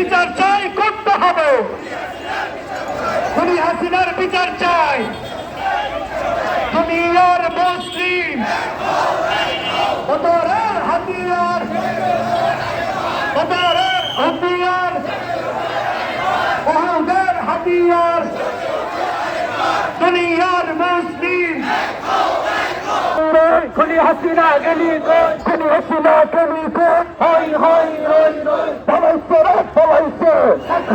বিচার চাই করতে হবে। খুনি হাসিনার বিচার চাই। দুনিয়ার মুসলিম হাতিয়ার। হাতিয়ার। দুনিয়ার মুসলিম খুনি হাসিনা গেলি খুনি হাসিনা গেলি হই হই রই পালাইছে রে পালাইছে।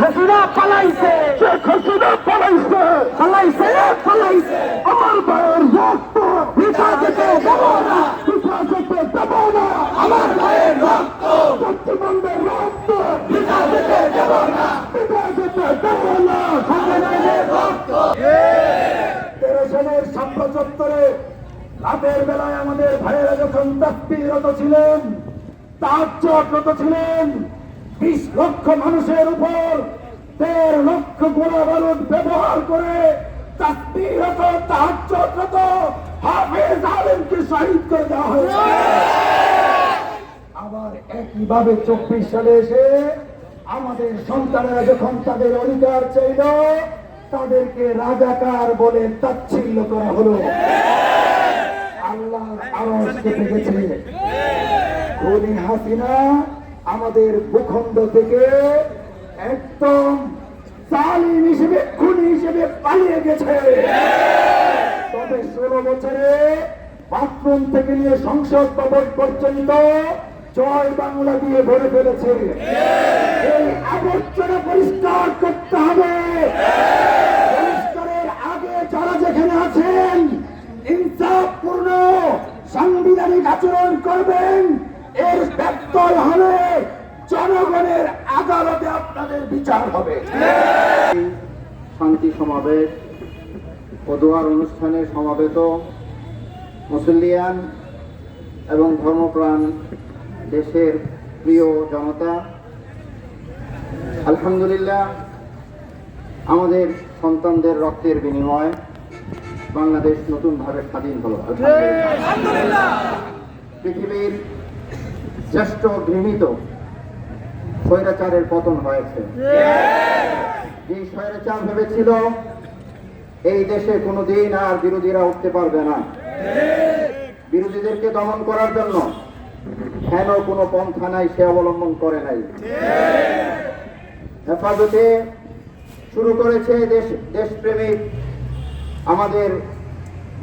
হাসিনা পালাইছে। শেখ হাসিনা পালাইছে। পালাইছে আমার ভাইয়ের রক্ত। পিতা যেতে দেব না। পিতা যেতে দেব না। আমার ভাইয়ের রক্ত। পশ্চিমবঙ্গের রক্ত। পিতা যেতে দেব না। পিতা যেতে দেব না। হাসিনার রক্ত। তেরো সালের ছাত্র চত্বরে রাতের বেলায় আমাদের ভাইয়েরা যখন তাকবিরত ছিলেন, তার তাজ্জরত ছিলেন, বিশ লক্ষ মানুষের উপর দেড় লক্ষ গোলা বারুদ ব্যবহার করে তাকবিরত তাজ্জরত হাফেজ আলেমকে শহীদ করে দেওয়া হয়েছে। আবার একইভাবে চব্বিশ সালে এসে আমাদের সন্তানেরা যখন তাদের অধিকার চাইল, তাদেরকে রাজাকার বলে তাচ্ছিল্য করা হলো। আমাদের ভূখণ্ড থেকে একদম জালিম হিসেবে, খুনি হিসেবে পালিয়ে গেছে। তবে ষোলো বছরে বাথরুম থেকে নিয়ে সংসদ ভবন পর্যন্ত জয় বাংলা দিয়ে ভরে ফেলেছে। এই আবর্জনা পরিষ্কার করতে হবে। পরিষ্কারের আগে যারা যেখানে আছেন ইনসাফপূর্ণ সাংবিধানিক আচরণ করবেন, এর ব্যত্যয় হলে জনগণের আদালতে আপনাদের বিচার হবে। শান্তি সমাবেশ ও দোয়ার অনুষ্ঠানে সমাবেত মুসলিয়ান এবং ধর্মপ্রাণ দেশের প্রিয় জনতা। আলহামদুলিল্লাহ, আমাদের সন্তানদের রক্তের বিনিময় বাংলাদেশ নতুনভাবে স্বাধীন হলো। পৃথিবীর শ্রেষ্ঠ ঘৃণিত স্বৈরাচারের পতন হয়েছে। যে স্বৈরাচার ভেবেছিল, এই দেশে কোনোদিন আর বিরোধীরা উঠতে পারবে না। বিরোধীদেরকে দমন করার জন্য কেন কোনো পন্থা নাই, সে অবলম্বন করে নাই। হেফাজতে শুরু করেছে দেশ দেশপ্রেমিক আমাদের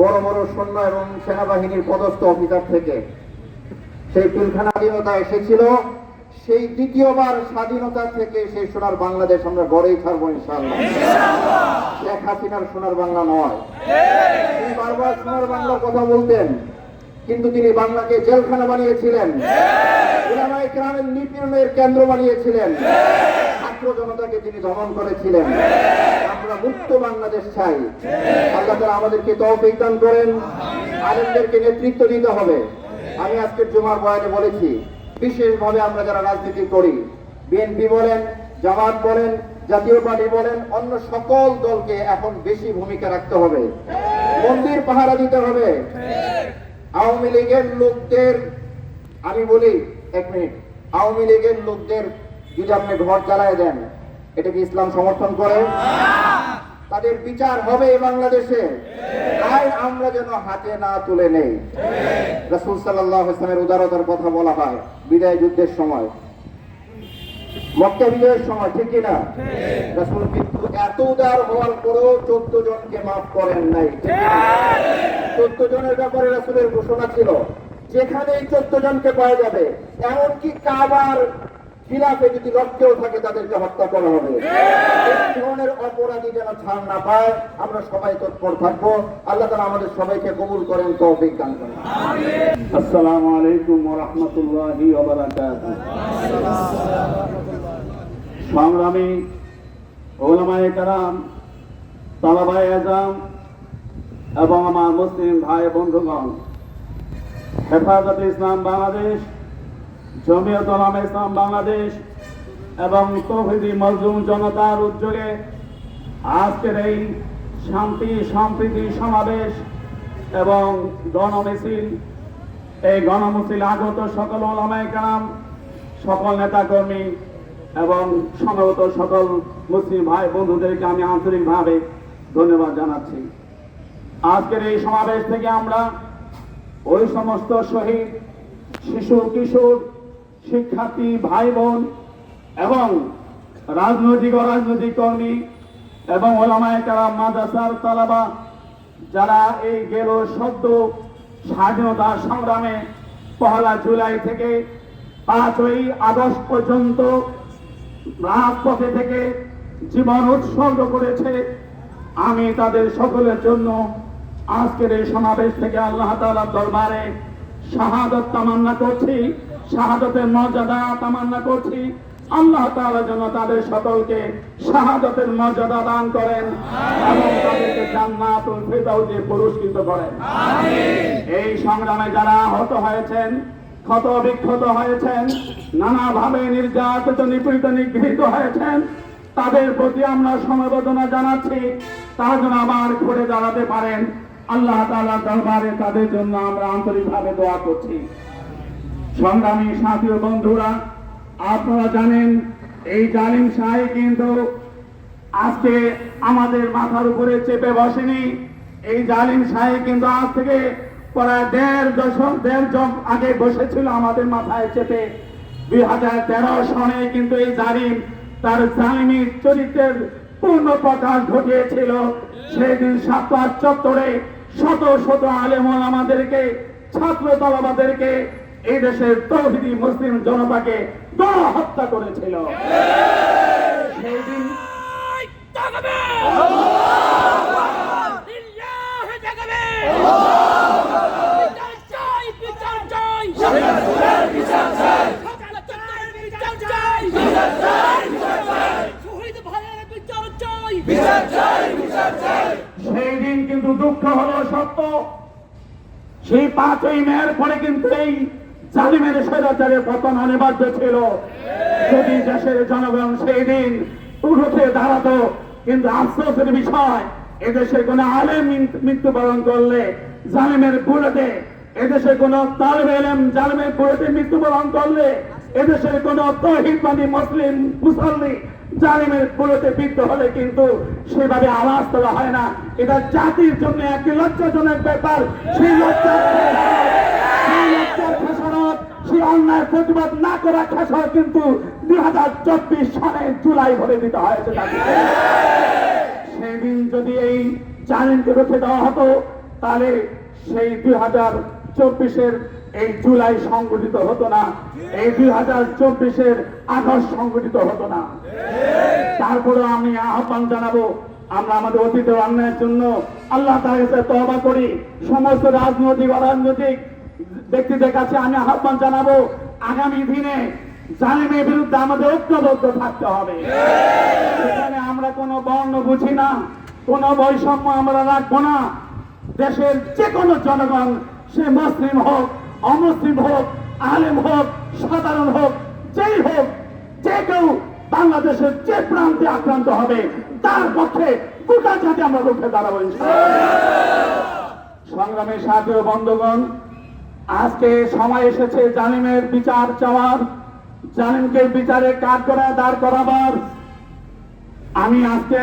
বড় বড় সৈন্য এবং সেনাবাহিনীর পদস্থ অফিসার থেকে। সেই পিলখানা স্বাধীনতা এসেছিল। সেই দ্বিতীয়বার স্বাধীনতা থেকে সেই সোনার বাংলাদেশ আমরা গড়েই থাকব ইনশাআল্লাহ। শেখ হাসিনার সোনার বাংলা নয়। তিনি বারবার সোনার বাংলার কথা বলতেন, কিন্তু তিনি বাংলাকে জেলখানা বানিয়েছিলেন। নিপীড়নের কেন্দ্র বানিয়েছিলেন। ছাত্র জনতাকে তিনি দমন করেছিলেন। আমরা মুক্ত বাংলাদেশ চাই। আল্লাহ তাআলা আমাদেরকে তৌফিক দান করেন। আলেমদেরকে নেতৃত্ব দিতে হবে। আমি আজকের জুমার বয়ানে বলেছি, বিশেষভাবে আমরা যারা রাজনীতি করি, বিএনপি বলেন, জামাত বলেন, জাতীয় পার্টি বলেন, অন্য সকল দলকে এখন বেশি ভূমিকা রাখতে হবে। মন্দির পাহারা দিতে হবে। আওয়ামী লীগের লোকদের, আমি বলি, এক মিনিট, আওয়ামী লীগের লোকদের যদি আপনি ঘর জ্বালায় দেন এটা কি ইসলাম সমর্থন করে। তাদের বিচার হবে বাংলাদেশে। আইন আমরা যেন হাতে না তুলে নেই। রাসূল সাল্লাল্লাহু আলাইহি ওয়াসাল্লামের উদারতার কথা বলা হয়, বিদায় যুদ্ধের সময়। মক্কা বিজয়ের সময়, ঠিক কি না? কিন্তু এত উদার হওয়ার পরেও চোদ্দ জনকে মাফ করেন নাই চোদ্দ জনের ব্যাপারে রাসূলের ঘোষণা ছিল যেখানে এই চোদ্দ জনকে পাওয়া যাবে, এমনকি কাবার খিলাফে যদি লক্ষ্যেও থাকে, তাদেরকে হত্যা করা হবে। এই ধরনের অপরাধী যেন ছাড় না পায়, আমরা সবাই তৎপর থাকব। আল্লাহ তালা আমাদের সবাইকে কবুল করেন, তৌফিক দান করেন। আসসালামু আলাইকুম রাহমাতুল্লাহি সংগ্রামী ওলামায়ে কারাম, তালাবায়ে আজম এবং আমার মুসলিম ভাই বন্ধুগণ, হেফাজত ইসলাম বাংলাদেশ জমিয়ত ওলামা ইসলাম বাংলাদেশ এবং তৌহিদি মজলুম জনতার উদ্যোগে আজকের এই শান্তি, সম্প্রীতি সমাবেশ এবং গণমিছিল, এই গণমিছিল আগত সকল ওলামায়ে কেরাম, সকল নেতাকর্মী এবং সমবেত সকল মুসলিম ভাই বন্ধুদেরকে আমি আন্তরিকভাবে ধন্যবাদ জানাচ্ছি। আজকের এই সমাবেশ থেকে আমরা ওই সমস্ত শহীদ, শিশু, কিশোর শিক্ষার্থী ভাই বোন এবং রাজনৈতিক অরাজনৈতিক কর্মী এবং ওলামায় কারা মাদ্রাসার তালাবা, যারা এই গেল সদ্য স্বাধীনতা সংগ্রামে পহেলা জুলাই থেকে পাঁচই আগস্ট পর্যন্ত রাজপথে থেকে জীবন উৎসর্গ করেছে। আমি তাদের সকলের জন্য আজকের এই সমাবেশ থেকে আল্লাহ তাআলার দরবারে শাহাদত তামান্না করছি। শাহাদতের মর্যাদা তামান্না করছি। আল্লাহ তাআলা যেন তাদের সকলকে শাহাদতের মর্যাদা দান করেন এবং তাদেরকে জান্নাতুল ফিরদাউসে পুরস্কৃত করেন। এই সংগ্রামে যারা আহত হয়েছেন ক্ষত বিক্ষত হয়েছেন নানাভাবে নির্যাতিত নিপীড়িত নিগৃহীত হয়েছেন তাদের প্রতি আমরা সমবেদনা জানাচ্ছি। তারা যেন আবার ঘুরে দাঁড়াতে পারেন। আল্লাহ তাআলার দরবারে তাদের জন্য আমরা আন্তরিকভাবে দোয়া করছি। সংগ্রামী সাথী বন্ধুরা, আপনারা জানেন, এই জালিম শাহী কিন্তু আজকে আমাদের মাথার উপরে চেপে বসেনি। এই জালিম শাহী কিন্তু আজ থেকে প্রায় দেড় দশক, দেড় যগ আগে বসেছিল আমাদের মাথায় চেপে। দুই হাজার তেরো সনে কিন্তু এই জালিম তার জালিমি চরিত্রের পূর্ণ প্রকাশ ঘটিয়েছিল। সেই দিন সাতবার চত্বরে শত শত আলেমন আমাদেরকে, ছাত্র দলবাদেরকে এই দেশের তৌহিদি মুসলিম জনতাকে হত্যা করেছিল। সেই দিন লিল্লাহি তাকবীর বিচার চাই বিচার চাই! বিচার চাই বিচার চাই! শহীদ ভাইয়ের বিচার চাই! সেই দিন কিন্তু দুঃখ হলো সত্য। সেই পাঁচই মেয়ের পরে কিন্তু এই জালিমের স্বৈরাচারের পতন অনিবার্য ছিল। যদি দেশের জনগণ সেই দিন উঠে দাঁড়াতো, কিন্তু আফসোসের বিষয়, এদেশে কোন আলেম মৃত্যুবরণ করলে জালিমের বুলেটে, এদেশে কোন তালেব জালিমের বুলেটে মৃত্যুবরণ করলে, এদেশের কোন তহিদবাদী মুসলিম, মুসল্লি জালিমের বুলেটে বিদ্ধ হলে কিন্তু সেভাবে আওয়াজ তোলা হয় না। এটা জাতির জন্য একটি লজ্জাজনক ব্যাপার। সেই লজ্জা সেই লজ্জার খেসারত সেই অন্যায় প্রতিবাদ না করা খেসারত কিন্তু দুই হাজার চব্বিশ সালে জুলাই ভরে দিতে হয়েছে তাকে। সেদিন যদি এই জালিমকে রুখে দেওয়া হতো, তাহলে সেই দুই হাজার চব্বিশের এই জুলাই সংগঠিত হতো না। এই দুই হাজার চব্বিশের আগস্ট সংগঠিত হতো না। তারপরে আমি আহ্বান জানাব, আমরা আমাদের অতীতের অন্যায়ের জন্য আল্লাহ তার কাছে তহবা করি। সমস্ত রাজনৈতিক, অরাজনৈতিক ব্যক্তিদের কাছে আমি আহ্বান জানাব, আগামী দিনে জালিমের বিরুদ্ধে আমাদের ঐক্যবদ্ধ থাকতে হবে এখানে আমরা কোনো বর্ণ বুঝি না, কোনো বৈষম্য আমরা রাখব না দেশের যে কোনো জনগণ, সে মুসলিম হোক, অমুসলিম হোক, আলেম হোক, সাধারণ হোক, যেই হোক, যে কেউ বাংলাদেশের যে প্রান্তে আক্রান্ত হবে, তার পক্ষে গোটা জাতি আমরা রুখে দাঁড়াবো। সংগ্রামের সাথে বন্ধুগণ আজকে সময় এসেছে জালিমের বিচার চাওয়ার। জালিমকে বিচারে কাজ করা দাঁড় করাবার? আমি আজকে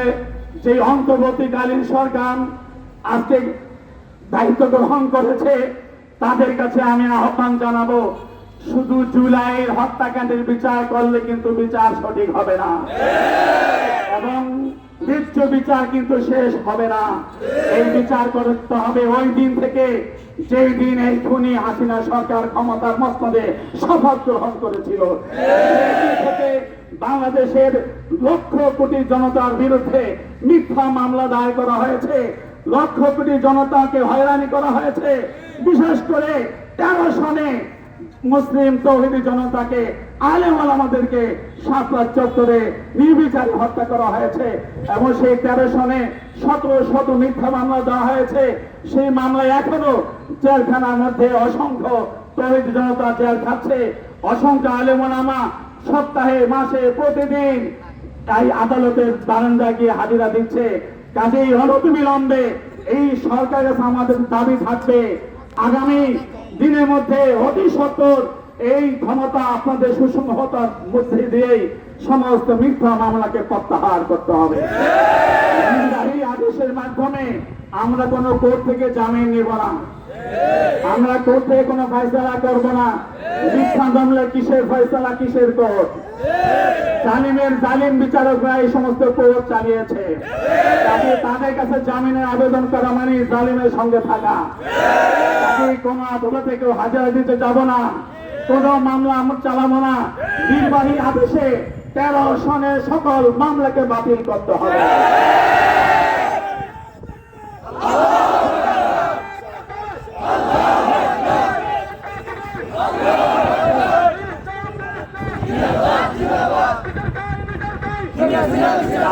যে অন্তর্বর্তীকালীন সরকার আজকে দায়িত্ব গ্রহণ করেছে তাদের কাছে আমি আহ্বান জানাব শুধু জুলাইয়ের হত্যাকাণ্ডের বিচার করলে কিন্তু বিচার সঠিক হবে না। এবং ন্যায্য বিচার কিন্তু শেষ হবে না। এই বিচার করতে হবে ওই দিন থেকে। যেই দিন এই খুনি হাসিনা সরকার ক্ষমতার মস্তদে শপথ গ্রহণ করেছিল বাংলাদেশের লক্ষ কোটি জনতার বিরুদ্ধে মিথ্যা মামলা দায়ের করা হয়েছে। লক্ষ কোটি জনতাকে হয়রানি করা হয়েছে। বিশেষ করে তেরো সনে মুসলিম তৌহিদি জনতাকে, আলেম আমাদেরকে সাতলা চত্বরে নির্বিচারে হত্যা করা হয়েছে এবং সেই তেরো সনে শত শত মিথ্যা মামলা দেওয়া হয়েছে। সেই মামলায় এখনও জেলখানার মধ্যে অসংখ্য তৌহিদি জনতা জেল খাচ্ছে। অসংখ্য আলেমনামা সপ্তাহে, মাসে, প্রতিদিন তাই আদালতের বারান্দা গিয়ে হাজিরা দিচ্ছে। কাজেই অনতিবিলম্বে এই সরকারের আমাদের দাবি থাকবে, আগামী দিনের মধ্যে অতি সত্তর এই ক্ষমতা আপনাদের সুসংহতার মধ্যে দিয়েই সমস্ত মিথ্যা মামলাকে প্রত্যাহার করতে হবে। এই আদেশের মাধ্যমে আমরা কোনো কোর্ট থেকে জামিন নিব না। আমরা কোর্ট কোনো ফয়সলা করব না। মিথ্যা মামলা কিসের ফয়সলা, কিসের কোর্ট? জালিমের জালিম বিচারকরা এই সমস্ত কোর্ট চালিয়েছে। তাকে তাদের কাছে জামিনের আবেদন করা মানে জালিমের সঙ্গে থাকা। তাকে কোনো আদালতে কেউ হাজার দিতে যাব না। কোন মামলা আমরা চালাবো না। নির্বাহী আদেশে তেরো সনের সকল মামলাকে বাতিল করতে হবে।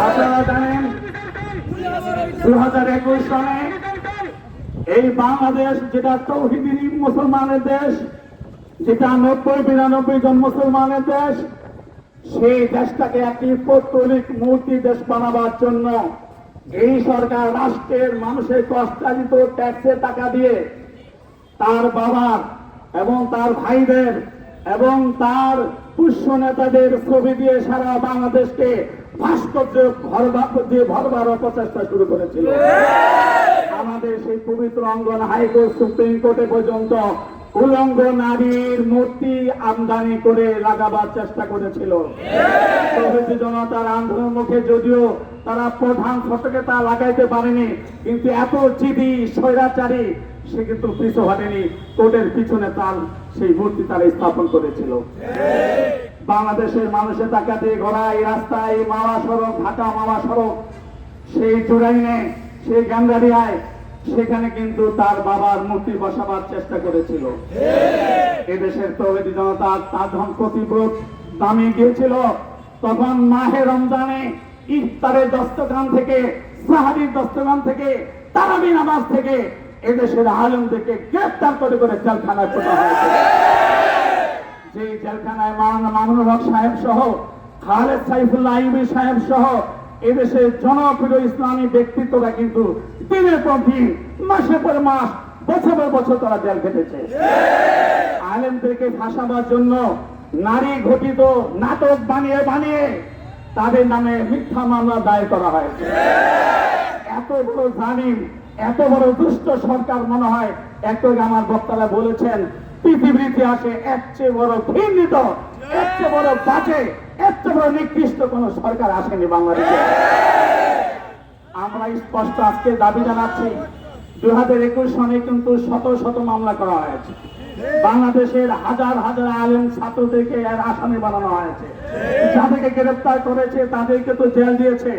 আপনারা জানেন দু হাজার একুশ সনে এই বাংলাদেশ, যেটা তৌহিদি মুসলমানের দেশ, যেটা নব্বই বিরানব্বই জন মুসলমানের দেশ, সেই দেশটাকে একটি পৌত্তলিক মূর্তি দেশ বানাবার জন্য এই সরকার রাষ্ট্রের মানুষের কষ্টার্জিত ট্যাক্সের টাকা দিয়ে তার বাবার এবং তার ভাইদের এবং তার পুষ্য নেতাদের ছবি দিয়ে সারা বাংলাদেশকে ভাস্কর্য দিয়ে ভরবার অপচেষ্টা শুরু করেছিল। আমাদের সেই পবিত্র অঙ্গন হাইকোর্ট সুপ্রিম কোর্টে পর্যন্ত উলঙ্গ নারীর মূর্তি আমদানি করে লাগাবার চেষ্টা করেছিল। জনতার আন্দোলন মুখে যদিও তারা প্রধান ফটকে তা লাগাইতে পারেনি, কিন্তু এত জিদি স্বৈরাচারী সে কিন্তু পিছু হটেনি। কোর্টের পিছনে তার সেই মূর্তি তারা স্থাপন করেছিল। বাংলাদেশের মানুষের টাকাতে গড়া এই রাস্তায় মাওয়া সড়ক ঢাকা মাওয়া সড়ক সেই জোরাইনে সেই গান্ধারিয়ায় সেখানে কিন্তু তার বাবার মূর্তি বসাবার চেষ্টা করেছিল। এদেশের তৌহিদি জনতা তার যখন প্রতিব্রত দামে গিয়েছিল। তখন মাহে রমজানে ইফতারের দস্তগান থেকে সাহারির দস্তগান থেকে তারাবি নামাজ থেকে এদেশের আলমদেরকে গ্রেফতার করে করে জেলখানায় পোটা হয়েছে। যে জেলখানায় মাওলানা মামুনুল হক সাহেব সহ, খালেদ সাইফুল্লাহ আইবি সাহেব সহ, এদেশের জনপ্রিয় ইসলামী ব্যক্তিত্বরা কিন্তু দিনের পর দিন, মাসে পর মাস বছর পর বছর তারা জেল খেটেছে। আলেমদেরকে ফাঁসাবার জন্য নারী ঘটিত নাটক বানিয়ে বানিয়ে তাদের নামে মিথ্যা মামলা দায়ের করা হয়েছে। এত বড় জালিম, এত বড় দুষ্ট সরকার মনে হয় একটু আমার বক্তারা বলেছেন পৃথিবীর ইতিহাসে এর চেয়ে বড় ঘৃণিত, এর চেয়ে বড় বাজে, এর চেয়ে বড় নিকৃষ্ট কোন সরকার আসেনি বাংলাদেশে। আমরা স্পষ্ট আজকে দাবি জানাচ্ছি দুই হাজার একুশ সনে কিন্তু শত শত মামলা করা হয়েছে। বাংলাদেশের হাজার হাজার আলেম ছাত্রদেরকে এর আসামি বানানো হয়েছে। যাদেরকে গ্রেপ্তার করেছে, তাদেরকে তো জেল দিয়েছে।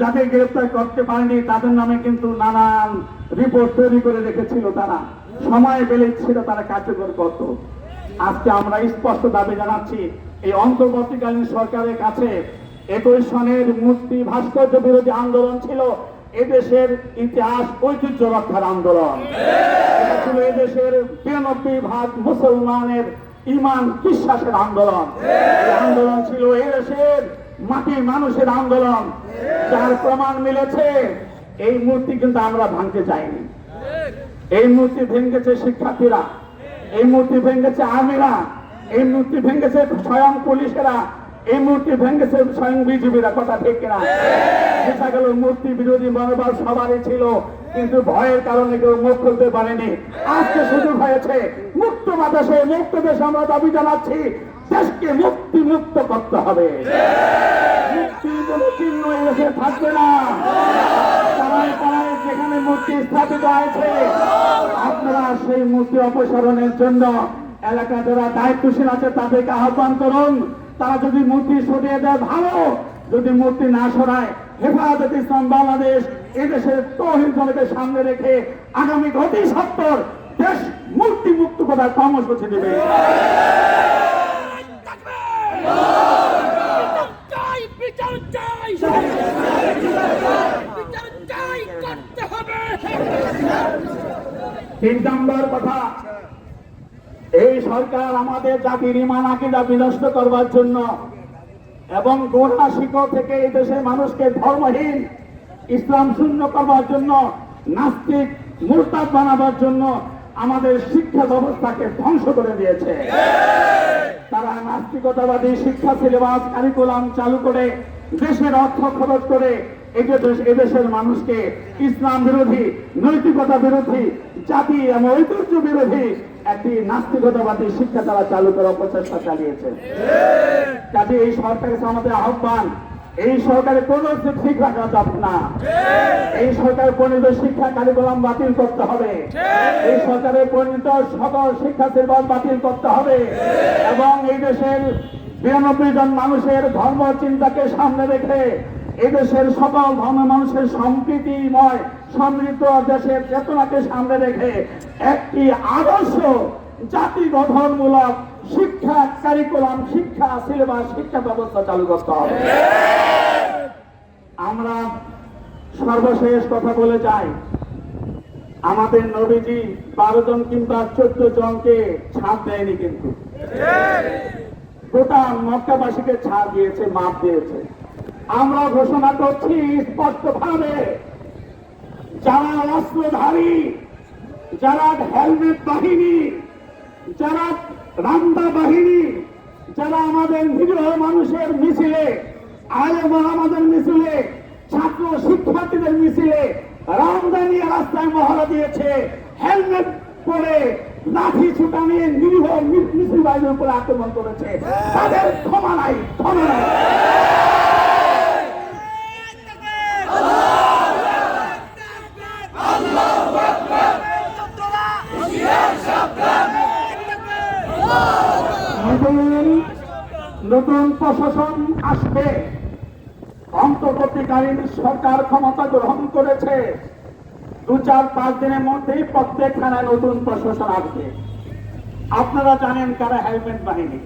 যাদের গ্রেপ্তার করতে পারেনি, তাদের নামে কিন্তু নানান রিপোর্ট তৈরি করে রেখেছিল তারা। সময় পেলে ছিল তারা কার্যকর করত। আজকে আমরা স্পষ্ট দাবি জানাচ্ছি, এই অন্তর্বর্তীকালীন সরকারের কাছে একুশ সনের মূর্তি ভাস্কর্য বিরোধী আন্দোলন ছিল, এদেশের ইতিহাস ঐতিহ্য রক্ষার আন্দোলন। ছিল এদেশের বিরানব্বই ভাগ মুসলমানের ইমান বিশ্বাসের আন্দোলন। আন্দোলন ছিল এদেশের মাটি মানুষের আন্দোলন। যার প্রমাণ মিলেছে, এই মূর্তি কিন্তু আমরা ভাঙতে চাইনি। এই মূর্তি ভেঙেছে শিক্ষার্থীরা, এই মূর্তি ভেঙেছে আর্মিরা, এই মূর্তি ভেঙেছে স্বয়ং পুলিশেরা, এই মূর্তি ভেঙেছে স্বয়ং বিজেপিরা, কথা ঠিক কিনা? দেখা গেল মূর্তি বিরোধী মনোবল সবারই ছিল, কিন্তু ভয়ের কারণে কেউ মুখ খুলতে পারেনি। আজকে সুযোগ হয়েছে, মুক্ত বাতাসে, মুক্ত দেশ আমরা দাবি জানাচ্ছি, দেশকে মুক্তি মুক্ত করতে হবে। মুক্তি কোনো চিহ্ন এসে থাকবে না। পাড়ায় পাড়ায় যেখানে মূর্তি স্থাপিত হয়েছে, আপনারা সেই মূর্তি অপসারণের জন্য এলাকা যারা দায়িত্বশীল আছে, তাদেরকে আহ্বান করুন। তারা যদি মূর্তি সরিয়ে দেয়, ভালো। যদি মূর্তি না সরায়, হেফাজত ইসলাম বাংলাদেশ এদেশের তহিদ জনকে সামনে রেখে আগামী অতি সত্তর দেশ মূর্তি মুক্ত করার কর্মসূচি নেবে চাই বিচার চাই বিচার চাই করতে হবে তিন নম্বর কথা, এই সরকার আমাদের জাতির ইমান বিনষ্ট করবার জন্য এবং গোড়া শিকড় থেকে এই দেশের মানুষকে ধর্মহীন, ইসলাম শূন্য করবার জন্য, নাস্তিক, মুরতাদ বানাবার জন্য আমাদের শিক্ষা ব্যবস্থাকে ধ্বংস করে দিয়েছে। তারা নাস্তিকতাবাদী শিক্ষা সিলেবাস কারিকুলাম চালু করে দেশের অর্থ খরচ করে এদেশের মানুষকে ইসলাম বিরোধী, নৈতিকতা বিরোধী, জাতি এবং ঐতিহ্য বিরোধী একটি নাস্তিকতাবাদী শিক্ষা তারা চালু করার প্রচেষ্টা চালিয়েছে। কাজে এই সরকারের আমাদের আহ্বান, এই সরকারের কোন ঠিক রাখা যাবে না। এই সরকারের পরিণত শিক্ষা কারিকুলাম বাতিল করতে হবে। এই সরকারের পরিণত সকল শিক্ষা সিলেবাস বাতিল করতে হবে। এবং এই দেশের বিরানব্বই জন মানুষের ধর্ম চিন্তাকে সামনে রেখে এদেশের সকল ধর্ম মানুষের সম্প্রীতিময়, সমৃদ্ধ দেশের চেতনাকে সামনে রেখে একটি আদর্শ জাতি গঠনমূলক শিক্ষা কারিকুলাম শিক্ষা সিলেবাস শিক্ষা ব্যবস্থা চালু করতে হবে। আমরা সর্বশেষ কথা বলে যাই। আমাদের নবীজি বারো জন কিংবা চোদ্দ জনকে ছাড় দেয়নি কিন্তু। গোটা মক্কাবাসীকে ছাড় দিয়েছে, মাপ দিয়েছে। আমরা ঘোষণা করছি স্পষ্ট ভাবে যারা অস্ত্রধারী, যারা হেলমেট বাহিনী, যারা রান্দা বাহিনী, যারা আমাদের নিরীহ মানুষের মিছিলে, আলেম আমাদের মিছিলে, ছাত্র শিক্ষার্থীদের মিছিলে রামদানি রাস্তায় মহড়া দিয়েছে, হেলমেট পরে লাঠি ছুটা নিয়ে নিরীহ মি- মিছিল বাহিনীর উপরে আক্রমণ করেছে। তাদের ক্ষমা নাই ক্ষমা নাই। নতুন প্রশাসন আসবে। অন্তর্বর্তীকালীন সরকার ক্ষমতা গ্রহণ করেছে। দু চার পাঁচ দিনের মধ্যেই প্রত্যেক থানায় নতুন প্রশাসন আসবে। আপনারা জানেন কারা হেলমেট বাহিনী।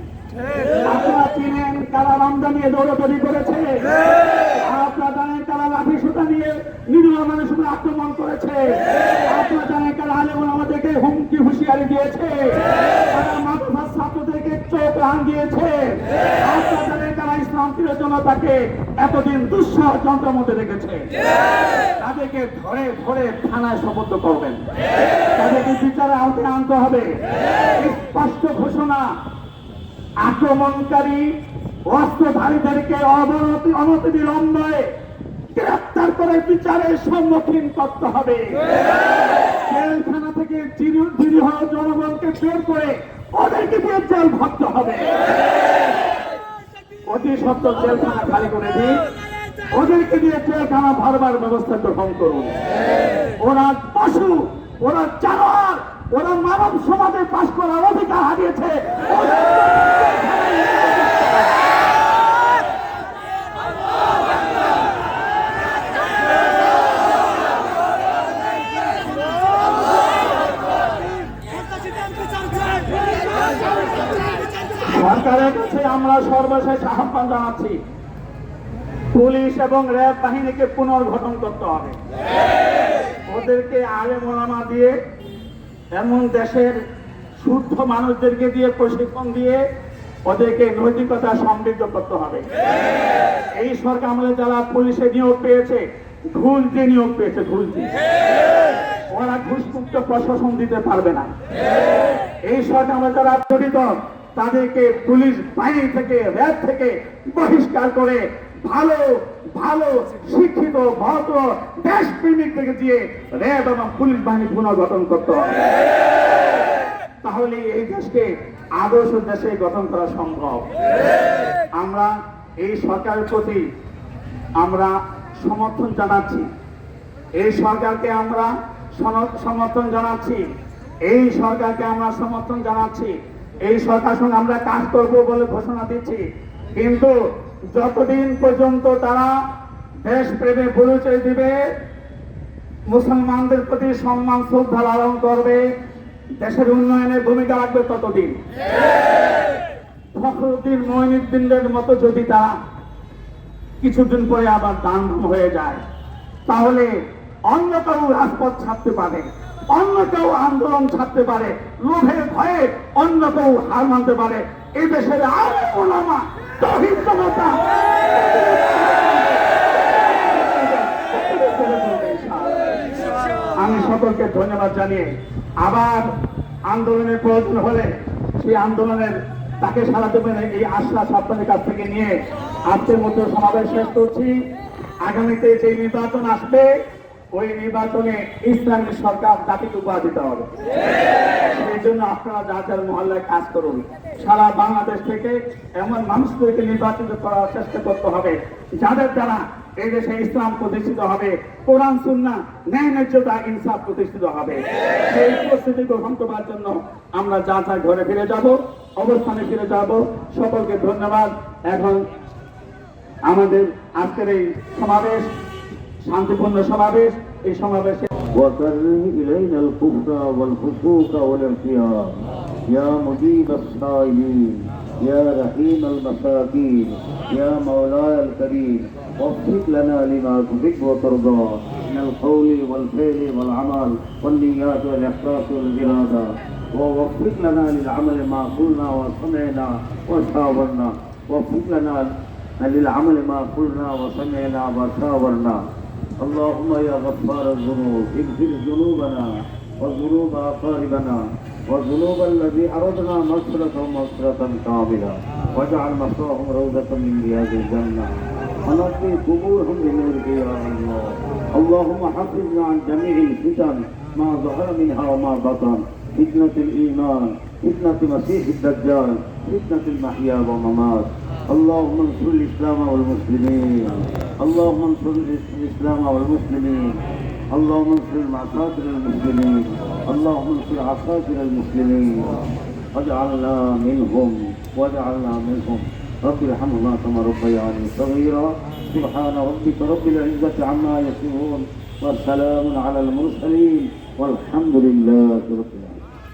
আপনারা চিনেন কারা রমজান নিয়ে দৌড়াদৌড়ি করেছে। আপনারা জানেন কারা লাঠি সুতা নিয়ে নিরীহ মানুষ আক্রমণ করেছে। আপনারা জানেন কারা আলেমন আমাদেরকে হুমকি হুঁশিয়ারি দিয়েছে। তারা মাদ্রাসার ছাত্রদেরকে চোখ রান দিয়েছে আপনারা জানেন কারা ইসলাম প্রিয় জনতাকে এতদিন দুঃসহ যন্ত্রের মধ্যে রেখেছে। তাদেরকে ধরে ধরে থানায় শপথ করবেন। তাদেরকে বিচারে আওতায় আনতে হবে। স্পষ্ট ঘোষণা, আক্রমণকারী অস্ত্রধারীদেরকে অবনতি অনতি বিলম্বে গ্রেপ্তার করে বিচারের সম্মুখীন করতে হবে। জেলখানা থেকে নিরীহ জনগণকে বের করে ওদেরকে দিয়ে জেল ভাবতে হবে। অতি সত্তর জেলখানা খালি করে দিন। ওদেরকে দিয়ে জেলখানা ভরবার ব্যবস্থা গ্রহণ করুন। ওরা পশু, ওরা জানোয়ার, ওরা মানব সমাজে পাশ করার অধিকার হারিয়েছে। সরকারের কাছে আমরা সর্বশেষ আহ্বান জানাচ্ছি। পুলিশ এবং র্যাব বাহিনীকে পুনর্গঠন করতে হবে। ওদেরকে আলে মোলামা দিয়ে, এমন দেশের শুদ্ধ মানুষদেরকে দিয়ে প্রশিক্ষণ দিয়ে ওদেরকে নৈতিকতা সমৃদ্ধ করতে হবে। এই সরকার আমাদের যারা পুলিশে নিয়োগ পেয়েছে ঘুষ দিয়ে নিয়োগ পেয়েছে ঘুষ দিয়ে ওরা ঘুষমুক্ত প্রশাসন দিতে পারবে না। এই সরকার আমরা যারা জড়িত, তাদেরকে পুলিশ বাহিনী থেকে, র্যাব থেকে বহিষ্কার করে ভালো ভালো, শিক্ষিত, ভদ্র, দেশপ্রেমিক থেকে দিয়ে র্যাব এবং পুলিশ বাহিনী পুনর্গঠন করতে হবে। তাহলে এই দেশকে আদর্শ দেশে গঠন করা সম্ভব। আমরা এই সরকারের প্রতি আমরা সমর্থন জানাচ্ছি। এই সরকারকে আমরা সমর্থন জানাচ্ছি। এই সরকারকে আমরা সমর্থন জানাচ্ছি। এই সরকার সঙ্গে আমরা কাজ করব বলে ঘোষণা দিচ্ছি। কিন্তু যতদিন পর্যন্ত তারা দেশ প্রেমে পরিচয় দিবে, মুসলমানদের প্রতি সম্মান, শ্রদ্ধা লালন করবে, দেশের উন্নয়নে ভূমিকা রাখবে ততদিন। ফখরুদ্দিন মঈনুদ্দিনের মতো যদি তারা কিছুদিন পরে আবার দান হয়ে যায়, তাহলে অন্য কেউ রাজপথ ছাড়তে পারে, অন্য কেউ আন্দোলন ছাড়তে পারে লোভে ভয়ে অন্য কেউ হার মানতে পারে। এই দেশের আর ওলামা আমি সকল সকলকে ধন্যবাদ জানিয়ে আবার আন্দোলনের প্রয়োজন হলে সেই আন্দোলনের তাকে সারা দেবেন এই আশ্বাস আপনাদের কাছ থেকে নিয়ে আজকের মধ্যে সমাবেশ শেষ করছি। আগামীতে যে নির্বাচন আসবে ওই নির্বাচনে ইসলামী সরকার জাতিকে উপহার দিতে হবে। সেই জন্য আপনারা যা যার মহল্লায় কাজ করুন। সারা বাংলাদেশ থেকে এমন মানুষদেরকে নির্বাচিত করার চেষ্টা করতে হবে, যাদের দ্বারা এই দেশে ইসলাম প্রতিষ্ঠিত হবে, কোরআন, সুন্না, ন্যায়, ন্যায্যতা, ইনসাফ প্রতিষ্ঠিত হবে। সেই পরিস্থিতি গ্রহণ করার জন্য আমরা যা যা ঘরে ফিরে যাব, অবস্থানে ফিরে যাব। সকলকে ধন্যবাদ। এখন আমাদের আজকের এই সমাবেশ শান্তিপূর্ণ সমাবেশ এই সমাবেশে وكره إلينا الكفر والفسوق والعصيان يا مجيب السائلين يا رحيم المساكين يا مولاي الكريم وفق لنا لما تحب وترضى من القول والفعل والعمل والنيات والإخلاص والإرادة ووفق لنا للعمل ما قلنا وسمعنا وشاورنا وفق لنا للعمل ما قلنا وسمعنا وشاورنا اللهم يا غفار الذنوب اغفر ذنوبنا وذنوب أقاربنا وذنوب الذي أردنا مغفرة مغفرة كاملة. واجعل مصراهم روضة من رياض الجنة ونقي قبورهم بنورك يا الله. اللهم حفظنا عن جميع الفتن ما ظهر منها وما بطن. فتنة الإيمان فتنة مسيح الدجال فتنة المحيا والممات. اللهم انصر الإسلام والمسلمين. اللهم انصر الإسلام والمسلمين. اللهم انصر المعصاة المسلمين. اللهم انصر عصاة المسلمين. واجعلنا منهم واجعلنا منهم. رب ارحمهما كما ربياني صغيرا. سبحان ربك رب العزة عما يصفون. والسلام على المرسلين. والحمد لله رب العالمين.